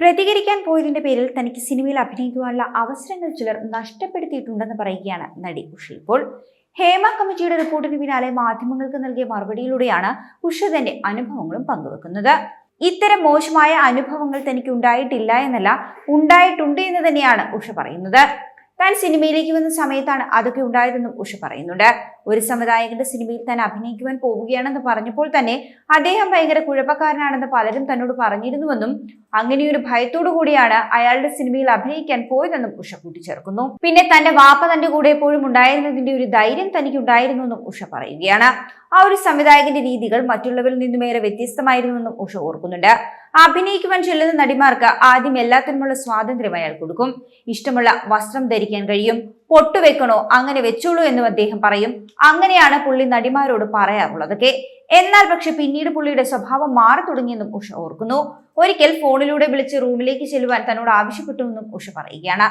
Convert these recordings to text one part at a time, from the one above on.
പ്രതികരിക്കാൻ പോയതിന്റെ പേരിൽ തനിക്ക് സിനിമയിൽ അഭിനയിക്കുവാനുള്ള അവസരങ്ങൾ ചിലർ നഷ്ടപ്പെടുത്തിയിട്ടുണ്ടെന്ന് പറയുകയാണ് നടി ഉഷ. ഇപ്പോൾ ഹേമ കമ്മിറ്റിയുടെ റിപ്പോർട്ടിന് പിന്നാലെ മാധ്യമങ്ങൾക്ക് നൽകിയ മറുപടിയിലൂടെയാണ് ഉഷ തന്റെ അനുഭവങ്ങളും പങ്കുവെക്കുന്നത്. ഇത്തരം മോശമായ അനുഭവങ്ങൾ തനിക്ക് ഉണ്ടായിട്ടില്ല എന്നല്ല ഉണ്ടായിട്ടുണ്ട് എന്ന് തന്നെയാണ് ഉഷ പറയുന്നത്. താൻ സിനിമയിലേക്ക് വന്ന സമയത്താണ് അതൊക്കെ ഉണ്ടായതെന്നും ഉഷ പറയുന്നുണ്ട്. ഒരു സംവിധായകന്റെ സിനിമയിൽ താൻ അഭിനയിക്കുവാൻ പോവുകയാണെന്ന് പറഞ്ഞപ്പോൾ തന്നെ അദ്ദേഹം ഭയങ്കര കുഴപ്പക്കാരനാണെന്ന് പലരും തന്നോട് പറഞ്ഞിരുന്നുവെന്നും അങ്ങനെയൊരു ഭയത്തോടു കൂടിയാണ് അയാളുടെ സിനിമയിൽ അഭിനയിക്കാൻ പോയതെന്നും ഉഷ കൂട്ടിച്ചേർക്കുന്നു. പിന്നെ തന്റെ വാപ്പ തന്റെ കൂടെ എപ്പോഴും ഉണ്ടായിരുന്നതിന്റെ ഒരു ധൈര്യം തനിക്ക് ഉണ്ടായിരുന്നു എന്നും ഉഷ പറയുകയാണ്. ആ ഒരു സംവിധായകന്റെ രീതികൾ മറ്റുള്ളവരിൽ നിന്നുമേറെ വ്യത്യസ്തമായിരുന്നുവെന്നും ഉഷ ഓർക്കുന്നുണ്ട്. അഭിനയിക്കുവാൻ ചെല്ലുന്ന നടിമാർക്ക് ആദ്യം എല്ലാത്തിനുമുള്ള സ്വാതന്ത്ര്യം അയാൾ കൊടുക്കും. ഇഷ്ടമുള്ള വസ്ത്രം ധരിക്കാൻ കഴിയും. പൊട്ടുവെക്കണോ അങ്ങനെ വെച്ചോളൂ എന്നും അദ്ദേഹം പറയും. അങ്ങനെയാണ് പുള്ളി നടിമാരോട് പറയാറുള്ളതൊക്കെ. എന്നാൽ പക്ഷെ പിന്നീട് പുള്ളിയുടെ സ്വഭാവം മാറി തുടങ്ങിയെന്നും ഉഷ ഓർക്കുന്നു. ഒരിക്കൽ ഫോണിലൂടെ വിളിച്ച് റൂമിലേക്ക് ചെല്ലുവാൻ തന്നോട് ആവശ്യപ്പെട്ടുവെന്നും ഉഷ പറയുകയാണ്.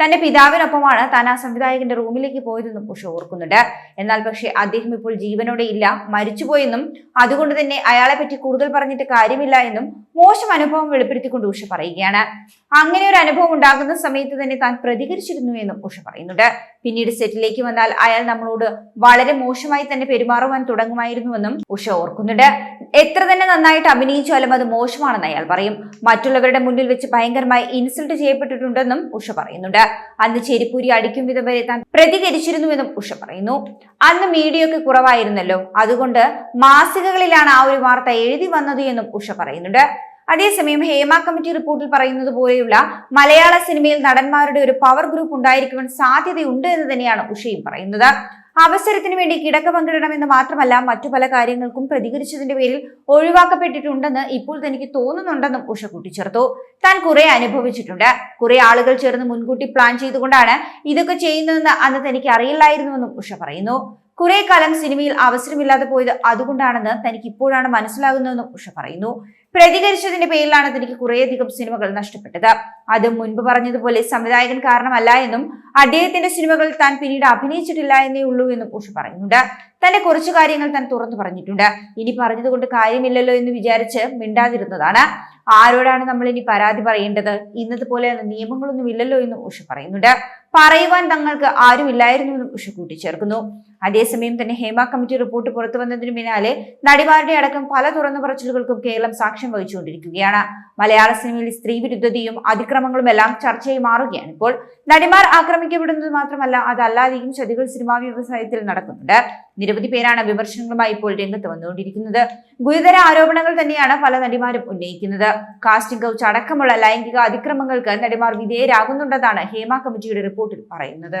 തന്റെ പിതാവിനൊപ്പമാണ് താൻ ആ സംവിധായകന്റെ റൂമിലേക്ക് പോയതെന്നും ഉഷ ഓർക്കുന്നുണ്ട്. എന്നാൽ പക്ഷേ അദ്ദേഹം ഇപ്പോൾ ജീവനോടെ ഇല്ല മരിച്ചുപോയെന്നും അതുകൊണ്ട് തന്നെ അയാളെ പറ്റി കൂടുതൽ പറഞ്ഞിട്ട് കാര്യമില്ല എന്നും മോശം അനുഭവം വെളിപ്പെടുത്തിക്കൊണ്ട് ഉഷ പറയുകയാണ്. അങ്ങനെ ഒരു അനുഭവം ഉണ്ടാകുന്ന സമയത്ത് തന്നെ താൻ പ്രതികരിച്ചിരുന്നു എന്നും ഉഷ പറയുന്നുണ്ട്. പിന്നീട് സെറ്റിലേക്ക് വന്നാൽ അയാൾ നമ്മളോട് വളരെ മോശമായി തന്നെ പെരുമാറുവാൻ തുടങ്ങുമായിരുന്നുവെന്നും ഉഷ ഓർക്കുന്നുണ്ട്. എത്ര തന്നെ നന്നായിട്ട് അഭിനയിച്ചാലും അത് മോശമാണെന്ന് അയാൾ പറയും. മറ്റുള്ളവരുടെ മുന്നിൽ വെച്ച് ഭയങ്കരമായി ഇൻസൾട്ട് ചെയ്യപ്പെട്ടിട്ടുണ്ടെന്നും ഉഷ പറയുന്നുണ്ട്. അന്ന് ചെരിപ്പൂരി അടിക്കും വിധം വരെ താൻ പ്രതികരിച്ചിരുന്നുവെന്നും ഉഷ പറയുന്നു. അന്ന് മീഡിയ ഒക്കെ കുറവായിരുന്നല്ലോ. അതുകൊണ്ട് മാസികകളിലാണ് ആ ഒരു വാർത്ത എഴുതി വന്നത് എന്നും ഉഷ പറയുന്നുണ്ട്. അതേസമയം ഹേമ കമ്മിറ്റി റിപ്പോർട്ടിൽ പറയുന്നത് പോലെയുള്ള മലയാള സിനിമയിൽ നടന്മാരുടെ ഒരു പവർ ഗ്രൂപ്പ് ഉണ്ടായിരിക്കുവാൻ സാധ്യതയുണ്ട് എന്ന് തന്നെയാണ് ഉഷയും പറയുന്നത്. അവസരത്തിന് വേണ്ടി കിടക്ക പങ്കിടണമെന്ന് മാത്രമല്ല മറ്റു പല കാര്യങ്ങൾക്കും പ്രതികരിച്ചതിന്റെ പേരിൽ ഒഴിവാക്കപ്പെട്ടിട്ടുണ്ടെന്ന് ഇപ്പോൾ തനിക്ക് തോന്നുന്നുണ്ടെന്നും ഉഷ കൂട്ടിച്ചേർത്തു. താൻ കുറെ അനുഭവിച്ചിട്ടുണ്ട്. കുറെ ആളുകൾ ചേർന്ന് മുൻകൂട്ടി പ്ലാൻ ചെയ്തുകൊണ്ടാണ് ഇതൊക്കെ ചെയ്യുന്നതെന്ന് അന്ന് തനിക്ക് അറിയില്ലായിരുന്നുവെന്നും ഉഷ പറയുന്നു. കുറെ കാലം സിനിമയിൽ അവസരമില്ലാതെ പോയത് അതുകൊണ്ടാണെന്ന് തനിക്ക് ഇപ്പോഴാണ് മനസ്സിലാകുന്നതെന്നും ഉഷ പറയുന്നു. പ്രതികരിച്ചതിന്റെ പേരിലാണ് തനിക്ക് കുറേയധികം സിനിമകൾ നഷ്ടപ്പെട്ടത്. അത് മുൻപ് പറഞ്ഞതുപോലെ സംവിധായകൻ കാരണമല്ല എന്നും അദ്ദേഹത്തിന്റെ സിനിമകൾ താൻ പിന്നീട് അഭിനയിച്ചിട്ടില്ല എന്നേ ഉള്ളൂ എന്നും ഉഷ പറയുന്നുണ്ട്. തന്റെ കുറച്ച് കാര്യങ്ങൾ താൻ തുറന്നു പറഞ്ഞിട്ടുണ്ട്. ഇനി പറഞ്ഞതുകൊണ്ട് കാര്യമില്ലല്ലോ എന്ന് വിചാരിച്ച് മിണ്ടാതിരുന്നതാണ്. ആരോടാണ് നമ്മൾ ഇനി പരാതി പറയേണ്ടത്? ഇന്നത്തെ പോലെ നിയമങ്ങളൊന്നും ഇല്ലല്ലോ എന്നും ഉഷ പറയുന്നുണ്ട്. പറയുവാൻ തങ്ങൾക്ക് ആരുമില്ലായിരുന്നു എന്നും ഉഷ കൂട്ടിച്ചേർക്കുന്നു. അതേസമയം തന്നെ ഹേമ കമ്മിറ്റി റിപ്പോർട്ട് പുറത്തു വന്നതിന് പിന്നാലെ നടിമാരുടെ അടക്കം പല തുറന്നു പറച്ചിലുകൾക്കും കേരളം സാക്ഷ്യം വഹിച്ചുകൊണ്ടിരിക്കുകയാണ്. മലയാള സിനിമയിൽ സ്ത്രീ വിരുദ്ധതയും അതിക്രമങ്ങളും എല്ലാം ചർച്ചയായി മാറുകയാണ്. ഇപ്പോൾ നടിമാർ ആക്രമിക്കപ്പെടുന്നത് മാത്രമല്ല അതല്ലാതെയും ചതികൾ സിനിമാ വ്യവസായത്തിൽ നടക്കുന്നുണ്ട്. നിരവധി പേരാണ് വിമർശനങ്ങളുമായി ഇപ്പോൾ രംഗത്ത് വന്നുകൊണ്ടിരിക്കുന്നത്. ഗുരുതര ആരോപണങ്ങൾ തന്നെയാണ് പല നടിമാരും ഉന്നയിക്കുന്നത്. കാസ്റ്റിംഗ് കൗച്ച് അടക്കമുള്ള ലൈംഗിക അതിക്രമങ്ങൾക്ക് നടിമാർ വിധേയരാകുന്നുണ്ടെന്നാണ് ഹേമ കമ്മിറ്റിയുടെ റിപ്പോർട്ടിൽ പറയുന്നത്.